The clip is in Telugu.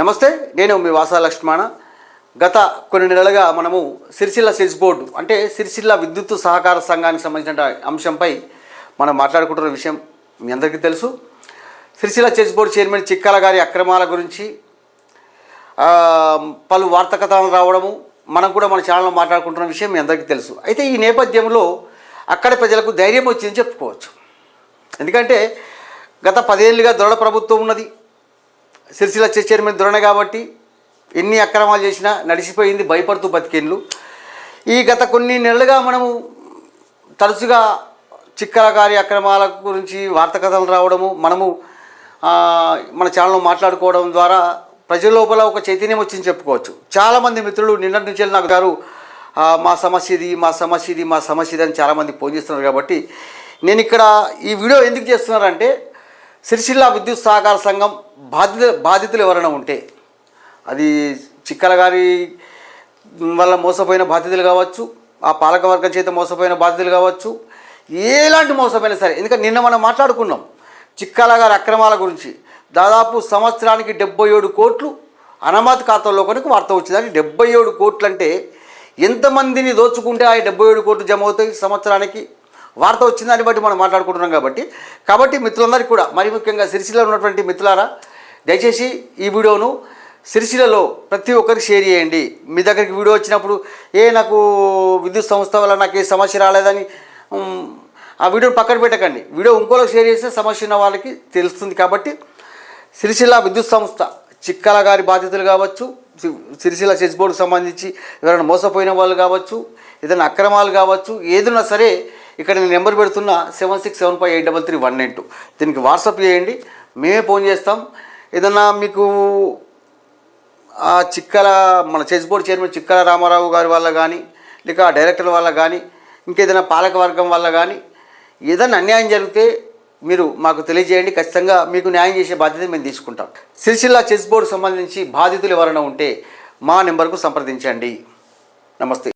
నమస్తే నేను మీ వాసా లక్ష్మణ. గత కొన్ని నెలలుగా మనము సిరిసిల్ల స్విచ్ బోర్డు అంటే సిరిసిల్ల విద్యుత్ సహకార సంఘానికి సంబంధించిన అంశంపై మనం మాట్లాడుకుంటున్న విషయం మీ అందరికీ తెలుసు. Sircilla chess board chairman Chikkala గారి అక్రమాల గురించి పలు వార్తా రావడము మనం కూడా మన ఛానల్లో మాట్లాడుకుంటున్న విషయం మీ అందరికీ తెలుసు. అయితే ఈ నేపథ్యంలో అక్కడ ప్రజలకు ధైర్యం వచ్చిందని చెప్పుకోవచ్చు. ఎందుకంటే గత పదేళ్ళుగా దొరల ప్రభుత్వం ఉన్నది సిరిసిల్ల చెస్ చైర్మన్ దొరనే కాబట్టి ఎన్ని అక్రమాలు చేసినా నడిచిపోయింది భయపడుతూ బతికేళ్ళు ఈ గత కొన్ని నెలలుగా మనము తరచుగా చిక్కగారి అక్రమాల గురించి వార్త కథలు రావడము మనము మన ఛానల్లో మాట్లాడుకోవడం ద్వారా ప్రజల లోపల ఒక చైతన్యం వచ్చింది చెప్పుకోవచ్చు. చాలామంది మిత్రులు నిన్నటి నుంచి నాకు గారు మా సమస్య ఇది మా సమస్య ఇది మా సమస్య ఇది అని చాలామంది ఫోన్ చేస్తున్నారు కాబట్టి నేను ఇక్కడ ఈ వీడియో ఎందుకు చేస్తున్నారంటే సిరిసిల్ల విద్యుత్ సహకార సంఘం బాధిత బాధితులు ఎవరైనా ఉంటే అది చిక్కల గారి వల్ల మోసపోయిన బాధితులు కావచ్చు ఆ పాలకవర్గం చేత మోసపోయిన బాధితులు కావచ్చు ఎలాంటి మోసపోయినా సరే. ఎందుకంటే నిన్న మనం మాట్లాడుకున్నాం చిక్కల గారి అక్రమాల గురించి. దాదాపు సంవత్సరానికి డెబ్బై ఏడు కోట్లు అనామతి ఖాతాలో కొరకు వార్త వచ్చిందని డెబ్బై ఏడు కోట్లు అంటే ఎంతమందిని దోచుకుంటే ఆ డెబ్బై ఏడు కోట్లు జమ అవుతాయి సంవత్సరానికి? వార్త వచ్చిందని బట్టి మనం మాట్లాడుకుంటున్నాం కాబట్టి. కాబట్టి మిత్రులందరికీ కూడా మరి ముఖ్యంగా సిరిసిలో ఉన్నటువంటి మిత్రులారా దయచేసి ఈ వీడియోను సిరిసిల్లలో ప్రతి ఒక్కరికి షేర్ చేయండి. మీ దగ్గరికి వీడియో వచ్చినప్పుడు ఏ నాకు విద్యుత్ సంస్థ వల్ల నాకు ఏ సమస్య రాలేదని ఆ వీడియోని పక్కన పెట్టకండి. వీడియో ఇంకోళ్ళకి షేర్ చేస్తే సమస్య ఉన్న వాళ్ళకి తెలుస్తుంది కాబట్టి సిరిసిల్ల విద్యుత్ సంస్థ చిక్కల గారి బాధ్యతలు కావచ్చు సిరిసిల్ల చెస్ బోర్డుకు సంబంధించి ఎవరైనా మోసపోయిన వాళ్ళు కావచ్చు ఏదైనా అక్రమాలు కావచ్చు ఏదైనా సరే ఇక్కడ నేను నెంబర్ పెడుతున్న seven six seven five eight double three one nine two. దీనికి వాట్సాప్ చేయండి. మేమే ఫోన్ చేస్తాం. ఏదన్నా మీకు ఆ చిక్కల మన chess board chairman Chikkala Ramarao గారి వల్ల కానీ లేక డైరెక్టర్ వల్ల కానీ ఇంకేదైనా పాలక వర్గం వల్ల కానీ ఏదైనా అన్యాయం జరిగితే మీరు మాకు తెలియజేయండి. ఖచ్చితంగా మీకు న్యాయం చేసే బాధ్యత మేము తీసుకుంటాం. సిరిసిల్ల చెస్ బోర్డు సంబంధించి బాధితులు ఎవరైనా ఉంటే మా నెంబర్కు సంప్రదించండి. నమస్తే.